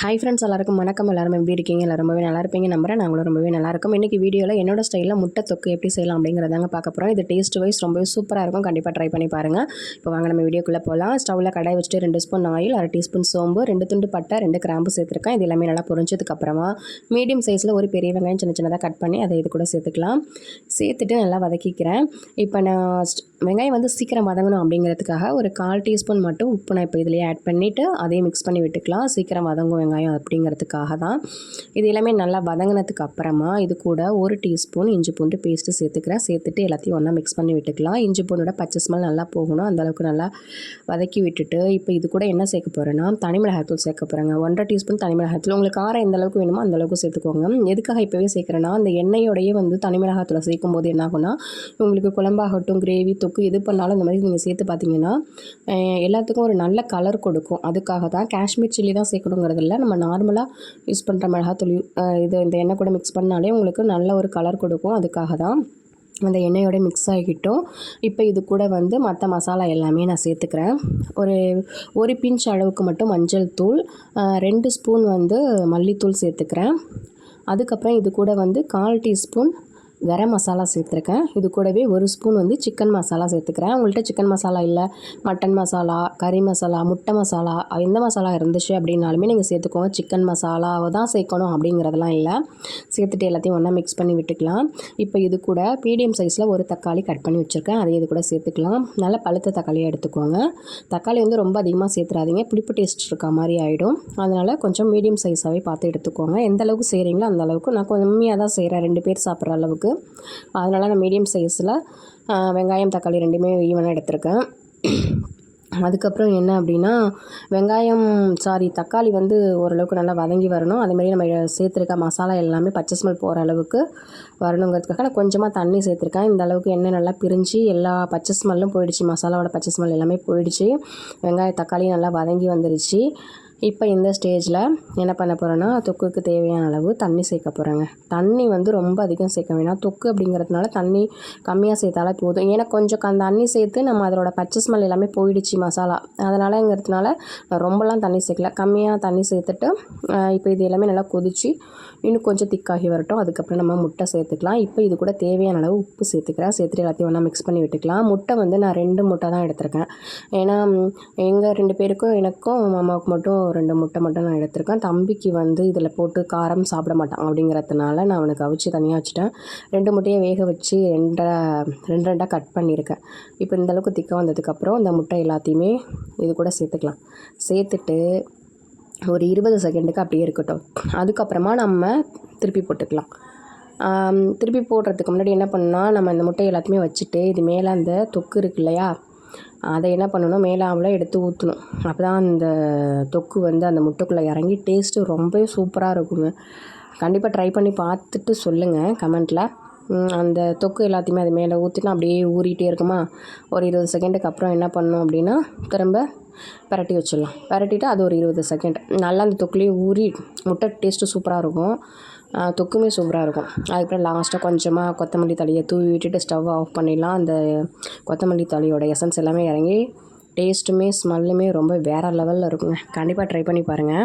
Hi friends எல்லாருக்கும் வணக்கம். எல்லாரும் எப்படி இருக்கீங்க? எல்லாம் ரொம்பவே நல்லா இருப்பீங்க. நம்புறேன். நாங்களும் ரொம்பவே நல்லா இருக்கும். இன்றைக்கி வீடியோவில் என்னோட ஸ்டைலில் முட்டை தொக்கு எப்படி செய்யலாம் அப்படிங்கிறதாங்க பார்க்க போகிறோம் இது டேஸ்ட் வைஸ் ரொம்பவே சூப்பராக இருக்கும். கண்டிப்பாக ட்ரை பண்ணி பாருங்கள் இப்போ வாங்க நம்ம வீடியோக்குள்ளே போகலாம் ஸ்டவ்வில் கடாய் வச்சுட்டு ரெண்டு ஸ்பூன் ஆயில் அரை டீஸ்பூன் சோம்பு ரெண்டு துண்டு பட்டை ரெண்டு கிராம்பு சேர்த்துருக்கேன். இது எல்லாமே நல்லா பொரிஞ்சதுக்கப்புறமா மீடியம் சைஸில் ஒரு பெரிய வெங்காயம் சின்ன சின்னதாக கட் பண்ணி அதை இது கூட சேர்த்துக்கலாம். சேர்த்துட்டு நல்லா வதக்கிக்கிறேன். இப்போ நான் வெங்காயம் வந்து சீக்கிரம் வதங்கணும் அப்படிங்கிறதுக்காக ஒரு கால் டீஸ்பூன் மட்டும் உப்பு நான் இப்போ இதிலே ஆட் பண்ணிவிட்டு அதையும் மிக்ஸ் பண்ணி விட்டுக்கலாம். சீக்கிரம் வதங்கும் வெங்காயம் அப்படிங்கிறதுக்காக தான். இது எல்லாமே நல்லா வதங்கினதுக்கு அப்புறமா இது கூட ஒரு டீஸ்பூன் இஞ்சி பூண்டு பேஸ்ட்டு சேர்த்துக்கிறேன். சேர்த்துட்டு எல்லாத்தையும் ஒன்றா மிக்ஸ் பண்ணி விட்டுக்கலாம். இஞ்சி பூண்டோட பச்சை ஸ்மெல் நல்லா போகணும். அந்தளவுக்கு நல்லா வதக்கி விட்டுட்டு இப்போ இது கூட என்ன சேர்க்க போகிறேன்னா தனி மிளகாய்த்தூள் சேர்க்க போகிறேங்க ஒன்றரை டீஸ்பூன் தனி மிளகாய்த்தூள். உங்களுக்கு காரம் எந்த அளவுக்கு வேணுமோ அந்த அளவுக்கு சேர்த்துக்கோங்க. எதுக்காக இப்போவே சேர்க்குறேன்னா அந்த எண்ணெயோடையே வந்து தனி மிளகாய்த்தூளை சேர்க்கும் போது என்ன ஆகும்னா உங்களுக்கு குழம்பாகட்டும் கிரேவி தொக்கு எது பண்ணாலும் இந்த மாதிரி நீங்கள் சேர்த்து பார்த்தீங்கன்னா எல்லாத்துக்கும் ஒரு நல்ல கலர் கொடுக்கும். அதுக்காக தான் காஷ்மீர் சில்லி தான் சேர்க்கணுங்கிறது இல்லை நம்ம நார்மலாக யூஸ் பண்ணுற மிளகாத்தூள் இது இந்த எண்ணெய் கூட மிக்ஸ் பண்ணாலே உங்களுக்கு நல்ல ஒரு கலர் கொடுக்கும். அதுக்காக தான் அந்த எண்ணெயோட மிக்ஸ் ஆகிட்டோம். இப்போ இது கூட வந்து மற்ற மசாலா எல்லாமே நான் சேர்த்துக்கிறேன். ஒரு ஒரு பிஞ்ச் அளவுக்கு மட்டும் மஞ்சள் தூள் ரெண்டு ஸ்பூன் வந்து மல்லித்தூள் சேர்த்துக்கிறேன். அதுக்கப்புறம் இது கூட வந்து கால் டீஸ்பூன் கரம் மசாலா சேர்த்துருக்கேன். இது கூடவே ஒரு ஸ்பூன் வந்து சிக்கன் மசாலா சேர்த்துக்கிறேன். உங்கள்கிட்ட சிக்கன் மசாலா இல்லை மட்டன் மசாலா கறி மசாலா முட்டை மசாலா எந்த மசாலா இருந்துச்சு அப்படின்னாலுமே நீங்கள் சேர்த்துக்கோங்க. சிக்கன் மசாலாவை தான் சேர்க்கணும் அப்படிங்கிறதெல்லாம் இல்லை. சேர்த்துட்டு எல்லாத்தையும் ஒன்றா மிக்ஸ் பண்ணி விட்டுக்கலாம். இப்போ இது கூட மீடியம் சைஸில் ஒரு தக்காளி கட் பண்ணி வச்சுருக்கேன். அதை இது கூட சேர்த்துக்கலாம். நல்ல பழுத்த தக்காளியாக எடுத்துக்கோங்க. தக்காளி வந்து ரொம்ப அதிகமாக சேர்த்துறாதீங்க. புளிப்பு டேஸ்ட் இருக்க மாதிரி ஆகிடும் அதனால் கொஞ்சம் மீடியம் சைஸாகவே பார்த்து எடுத்துக்கோங்க. எந்த அளவுக்கு செய்கிறீங்களோ அந்த அளவுக்கு நான் கம்மியாக தான் செய்கிறேன் ரெண்டு பேர் சாப்பிட்ற அளவுக்கு. இருக்குது அதனால் நான் மீடியம் சைஸில் வெங்காயம் தக்காளி ரெண்டுமே ஈவனாக எடுத்திருக்கேன். அதுக்கப்புறம் என்ன அப்படின்னா வெங்காயம் சாரி தக்காளி வந்து ஓரளவுக்கு நல்லா வதங்கி வரணும். அதேமாரி நம்ம சேர்த்துருக்க மசாலா எல்லாமே பச்சை ஸ்மெல் போகிற அளவுக்கு வரணுங்கிறதுக்காக நான் கொஞ்சமாக தண்ணி சேர்த்துருக்கேன். இந்த அளவுக்கு எண்ணெய் நல்லா பிரிஞ்சு எல்லா பச்சை ஸ்மெல்லும் போயிடுச்சு. மசாலாவோட பச்சை ஸ்மெல் எல்லாமே போயிடுச்சு. வெங்காய தக்காளி நல்லா வதங்கி வந்துடுச்சு இப்போ இந்த ஸ்டேஜில் என்ன பண்ண போகிறேன்னா தொக்குக்கு தேவையான அளவு தண்ணி சேர்க்க போகிறேங்க தண்ணி வந்து ரொம்ப அதிகம் சேர்க்க வேணாம். தொக்கு அப்படிங்கிறதுனால தண்ணி கம்மியாக சேர்த்தாலே போதும். ஏன்னா கொஞ்சம் அந்த தண்ணி சேர்த்து நம்ம அதோட பச்சை ஸ்மெல் எல்லாமே போயிடுச்சு மசாலா. அதனாலங்கிறதுனால ரொம்பலாம் தண்ணி சேர்க்கல. கம்மியாக தண்ணி சேர்த்துட்டு இப்போ இது எல்லாமே நல்லா கொதித்து இன்னும் கொஞ்சம் திக்காகி வரட்டும். அதுக்கப்புறம் நம்ம முட்டை சேர்த்துக்கலாம். இப்போ இது கூட தேவையான அளவு உப்பு சேர்த்துக்கிறேன். சேர்த்துட்டு எல்லாத்தையும் ஒன்றா மிக்ஸ் பண்ணி விட்டுக்கலாம். முட்டை வந்து நான் ரெண்டு முட்டை தான் எடுத்திருக்கேன். ஏன்னா எங்கள் ரெண்டு பேருக்கும் எனக்கும் மாமாவுக்கு மட்டும் ரெண்டு முட்டை மட்டும் நான் எடுத்திருக்கேன். தம்பிக்கு வந்து இதில் போட்டு காரம் சாப்பிட மாட்டான் அப்படிங்கிறதுனால நான் அவனுக்கு அவிச்சு தனியாக வச்சுட்டேன். ரெண்டு முட்டையை வேக வச்சு ரெண்டரை ரெண்டு ரெண்டாக கட் பண்ணியிருக்கேன். இப்போ இந்தளவுக்கு திக்காக வந்ததுக்கப்புறம் இந்த முட்டை எல்லாத்தையுமே இது கூட சேர்த்துக்கலாம். சேர்த்துட்டு ஒரு இருபது செகண்டுக்கு அப்படியே இருக்கட்டும். அதுக்கப்புறமா நம்ம திருப்பி போட்டுக்கலாம். திருப்பி போடுறதுக்கு முன்னாடி என்ன பண்ணால் நம்ம இந்த முட்டை எல்லாத்தையுமே வச்சுட்டு இது மேலே அந்த தொக்கு இருக்கு இல்லையா அதை என்ன பண்ணணும்? மேலாவில் எடுத்து ஊற்றணும் அப்போ தான் அந்த தொக்கு வந்து அந்த முட்டைக்குள்ளே இறங்கி டேஸ்ட்டு ரொம்பவே சூப்பராக இருக்குங்க. கண்டிப்பாக ட்ரை பண்ணி பார்த்துட்டு சொல்லுங்கள் கமெண்ட்டில் அந்த தொக்கு எல்லாத்தையுமே அது மேலே ஊற்றினா அப்படியே ஊறிட்டே இருக்குமா? ஒரு இருபது செகண்டுக்கு அப்புறம் என்ன பண்ணணும் அப்படின்னா திரும்ப பரட்டி வச்சிடலாம். பரட்டிட்டு அது ஒரு இருபது செகண்ட் நல்லா அந்த தொக்குலேயே ஊறி முட்டை டேஸ்ட்டு சூப்பராக இருக்கும். தொக்குமே சூப்பராக இருக்கும். அதுக்கப்புறம் லாஸ்ட்டாக கொஞ்சமாக கொத்தமல்லி தலையை தூவி விட்டுட்டு ஸ்டவ் ஆஃப் பண்ணிடலாம். அந்த கொத்தமல்லி தலையோட எசன்ஸ் எல்லாமே இறங்கி டேஸ்ட்டுமே ஸ்மெல்லுமே ரொம்ப வேறு லெவலில் இருக்குங்க. கண்டிப்பாக ட்ரை பண்ணி பாருங்கள்